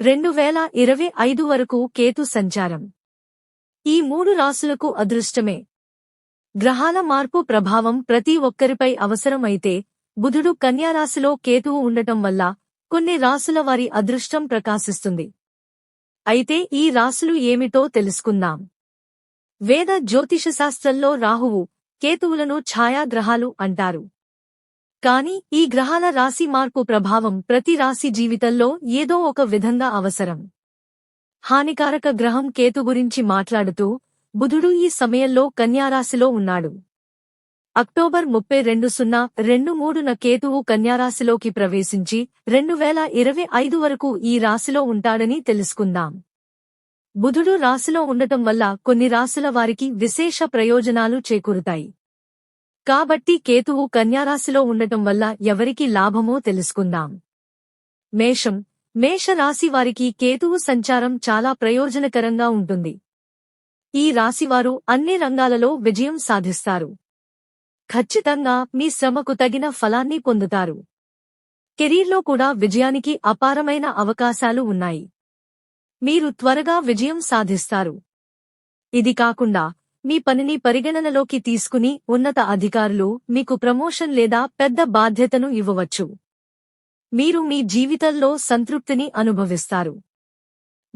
రెండు వేల ఇరవై ఐదు వరకు కేతు సంచారం. ఈ మూడు రాసులకు అదృష్టమే. గ్రహాల మార్పు ప్రభావం ప్రతి ఒక్కరిపై అవసరమైతే బుధుడు కన్యారాశిలో కేతువు ఉండటం వల్ల కొన్ని రాసుల వారి అదృష్టం ప్రకాశిస్తుంది. అయితే ఈ రాసులు ఏమిటో తెలుసుకుందాం. వేద జ్యోతిషశాస్త్రంలో రాహువు కేతువులను ఛాయాగ్రహాలు అంటారు. కాని ఈ గ్రహాల రాశి మార్పు ప్రభావం ప్రతి రాశి జీవితంలో ఏదో ఒక విధంగా అవసరం. హానికారక గ్రహం కేతు గురించి మాట్లాడుతూ బుధుడు ఈ సమయంలో కన్యారాశిలో ఉన్నాడు. అక్టోబర్ ముప్పై రెండు సున్నా రెండు మూడున కేతువు కన్యారాశిలోకి ప్రవేశించి రెండు వేల ఇరవై ఐదు వరకు ఈ రాశిలో ఉంటాడని తెలుసుకుందాం. బుధుడు రాశిలో ఉండటం వల్ల కొన్ని రాశుల వారికి విశేష ప్రయోజనాలు చేకూరుతాయి. కాబట్టి కేతువు కన్యారాశిలో ఉండటం వల్ల ఎవరికి లాభమో తెలుసుకుందాం. మేషం. మేషరాశి వారికి కేతువు సంచారం చాలా ప్రయోజనకరంగా ఉంటుంది. ఈ రాశివారు అన్ని రంగాలలో విజయం సాధిస్తారు. ఖచ్చితంగా మీ శ్రమకు తగిన ఫలాన్ని పొందుతారు. కెరీర్లో కూడా విజయానికి అపారమైన అవకాశాలు ఉన్నాయి. మీరు త్వరగా విజయం సాధిస్తారు. ఇది కాకుండా మీ పనిని పరిగణనలోకి తీసుకుని ఉన్నత అధికారులు మీకు ప్రమోషన్ లేదా పెద్ద బాధ్యతను ఇవ్వవచ్చు. మీరు మీ జీవితంలో సంతృప్తిని అనుభవిస్తారు.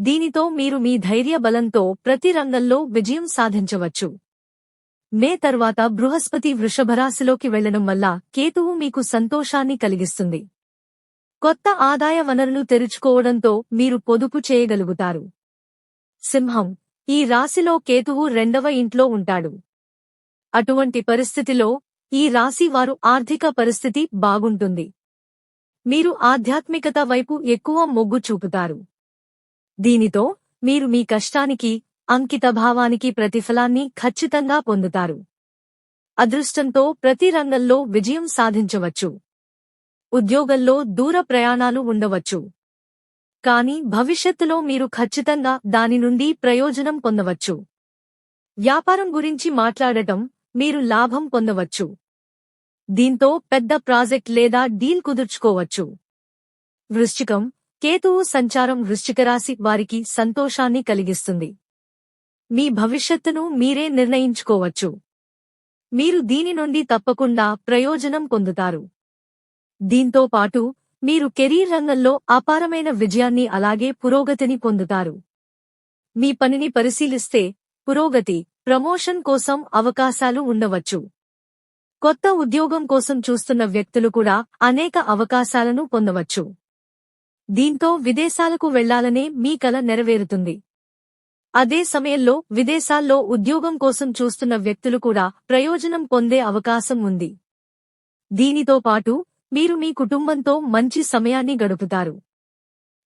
దీనితో మీరు మీ ధైర్య బలంతో ప్రతి రంగంలో విజయం సాధించవచ్చు. మే తర్వాత బృహస్పతి వృషభరాశిలోకి వెళ్ళడం వల్ల కేతువు మీకు సంతోషాన్ని కలిగిస్తుంది. కొత్త ఆదాయ వనరులు తెరుచుకోవడంతో మీరు పొదుపు చేయగలుగుతారు. సింహం ఈ రాశిలో కేతువు రెండవ ఇంట్లో ఉంటాడు. అటువంటి పరిస్థితిలో ఈ రాశి వారు ఆర్థిక పరిస్థితి బాగుంటుంది. మీరు ఆధ్యాత్మికత వైపు ఎక్కువ మొగ్గు చూపుతారు. దీనితో మీరు మీ కష్టానికి అంకితభావానికి ప్రతిఫలాన్ని ఖచ్చితంగా పొందుతారు. అదృష్టంతో ప్రతి రంగంలో విజయం సాధించవచ్చు. ఉద్యోగంలో దూర ప్రయాణాలు ఉండవచ్చు. కానీ భవిష్యత్తులో మీరు ఖచ్చితంగా దాని నుండి ప్రయోజనం పొందవచ్చు. వ్యాపారం గురించి మాట్లాడటం మీరు లాభం పొందవచ్చు. దీంతో పెద్ద ప్రాజెక్ట్ లేదా డీల్ కుదుర్చుకోవచ్చు. వృశ్చికం కేతువు సంచారం వృశ్చికరాశి వారికి సంతోషాన్ని కలిగిస్తుంది. మీ భవిష్యత్తును మీరే నిర్ణయించుకోవచ్చు. మీరు దీని నుండి తప్పకుండా ప్రయోజనం పొందుతారు. దీంతో పాటు మీరు కెరీర్ రంగంలో అపారమైన విజయాన్ని అలాగే పురోగతిని పొందుతారు. మీ పనిని పరిశీలిస్తే పురోగతి ప్రమోషన్ కోసం అవకాశాలు ఉండవచ్చు. కొత్త ఉద్యోగం కోసం చూస్తున్న వ్యక్తులు కూడా అనేక అవకాశాలను పొందవచ్చు. దీంతో విదేశాలకు వెళ్ళాలనే మీ కల నెరవేరుతుంది. అదే సమయంలో విదేశాల్లో ఉద్యోగం కోసం చూస్తున్న వ్యక్తులు కూడా ప్రయోజనం పొందే అవకాశం ఉంది. దీనితో పాటు మీరు మీ కుటుంబంతో మంచి సమయాన్ని గడుపుతారు.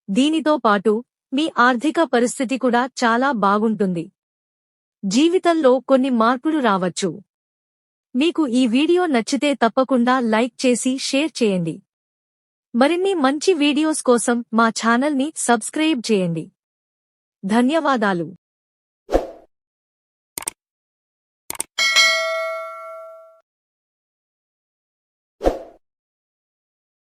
దీనితో పాటు మీ ఆర్థిక పరిస్థితి కూడా చాలా బాగుంటుంది. జీవితంలో కొన్ని మార్పులు రావచ్చు. మీకు ఈ వీడియో నచ్చితే తప్పకుండా లైక్ చేసి షేర్ చేయండి. మరిన్ని మంచి వీడియోస్ కోసం మా ఛానల్ని సబ్స్క్రైబ్ చేయండి. ధన్యవాదాలు.